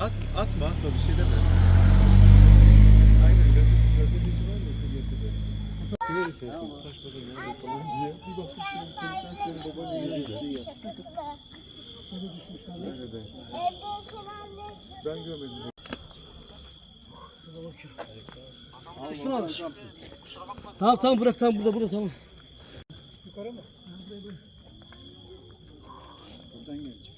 At, atma atma bir şey deme. Aynen gazete, gazeteci var ya gazetede. Şöyle şey yapıyor. Taş baba nerede falan diye. Bir bakıp şöyle konuşan senin baban yüzüyor. Nerede? Ben görmedim. Şuna bak. Tamam tamam bırak tamam burada burada tamam. Buradan gelecek.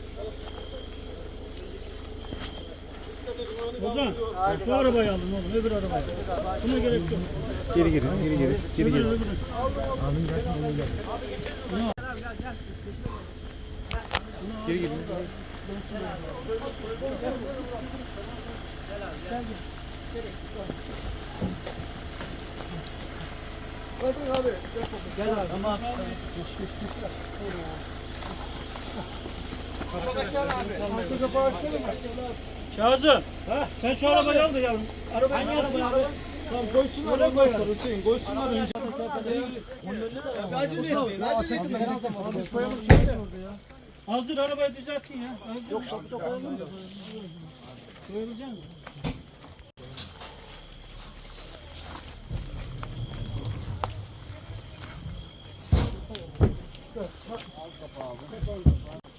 Ozan şu arabayı alın oğlum öbür arabayı. Buna gerek yok. Geri geri, geri geri, geri geri. Geri geri. Kazım. Sen şu arabayı al da yavrum. Arabayı al da Tamam koysunlar ondan sonra Hüseyin koysunlar önce. Acele etmeyin, acele etmeyin. Hazır arabayı düzeltsin ya. Yok şapta koyalım da. Koyabilecek misin?